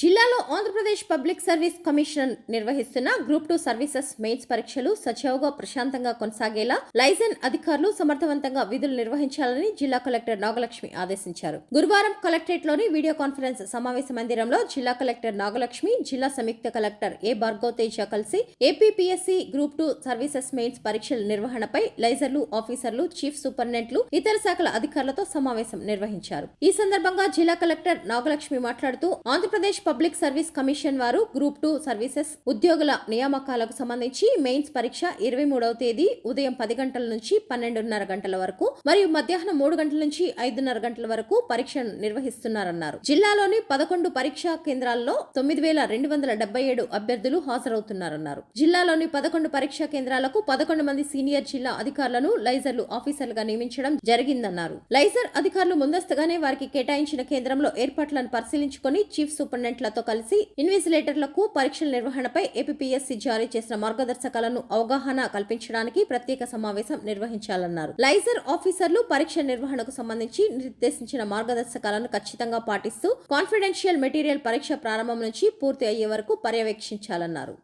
జిల్లాలో Andhra Pradesh public service commission నిర్వహిస్తున్న group two services mains పరీక్షలు సజావుగా ప్రశాంతంగా కొనసాగేలా లైజెన్ అధికారులు సమర్థవంతంగా విధులు నిర్వహించాలని జిల్లా కలెక్టర్ నాగలక్ష్మి ఆదేశించారు. గురువారం కలెక్టరేట్లోని వీడియో కాన్ఫరెన్స్ సమావేశ మందిరంలో జిల్లా కలెక్టర్ నాగలక్ష్మి జిల్లా సంయుక్త కలెక్టర్ ఏ భార్గవ్ తేజ కలిసి APPSC group two services mains పరీక్షల నిర్వహణపై లైజర్లు ఆఫీసర్లు చీఫ్ సూపరింటెండెంట్లు ఇతర శాఖల అధికారులతో సమావేశం నిర్వహించారు. ఈ సందర్భంగా జిల్లా కలెక్టర్ నాగలక్ష్మి మాట్లాడుతూ ఆంధ్రప్రదేశ్ పబ్లిక్ సర్వీస్ కమిషన్ వారు గ్రూప్ టూ సర్వీసెస్ ఉద్యోగుల నియామకాలకు సంబంధించి మెయిన్స్ పరీక్ష ఇరవై మూడవ తేదీ ఉదయం పది గంటల నుంచి పన్నెండున్నర గంటల వరకు మరియు మధ్యాహ్నం మూడు గంటల నుంచి ఐదున్నర గంటల వరకు పరీక్షను నిర్వహిస్తున్నారన్నారు. జిల్లాలోని పదకొండు పరీక్షా కేంద్రాల్లో తొమ్మిది వేల రెండు వందల డెబ్బై ఏడు అభ్యర్థులు హాజరవుతున్నారన్నారు. జిల్లాలోని పదకొండు పరీక్షా కేంద్రాలకు పదకొండు మంది సీనియర్ జిల్లా అధికారులను లైజర్లు ఆఫీసర్లుగా నియమించడం జరిగిందన్నారు. లైజర్ అధికారులు ముందస్తుగానే వారికి కేటాయించిన కేంద్రంలో ఏర్పాట్లను పరిశీలించుకొని చీఫ్ సూపరింటెండెంట్లతో కలిసి ఇన్విజిలేటర్లకు పరీక్షల నిర్వహణపై ఏపీఎస్సీ జారీ చేసిన మార్గదర్శకాలను అవగాహన కల్పించడానికి ప్రత్యేక సమావేశం నిర్వహించాలన్నారు. లైజర్ ఆఫీసర్లు పరీక్ష నిర్వహణకు సంబంధించి నిర్దేశించిన మార్గదర్శకాలను ఖచ్చితంగా పాటిస్తూ కాన్ఫిడెన్షియల్ మెటీరియల్ పరీక్ష ప్రారంభం నుంచి పూర్తి అయ్యే వరకు పర్యవేక్షించాలన్నారు.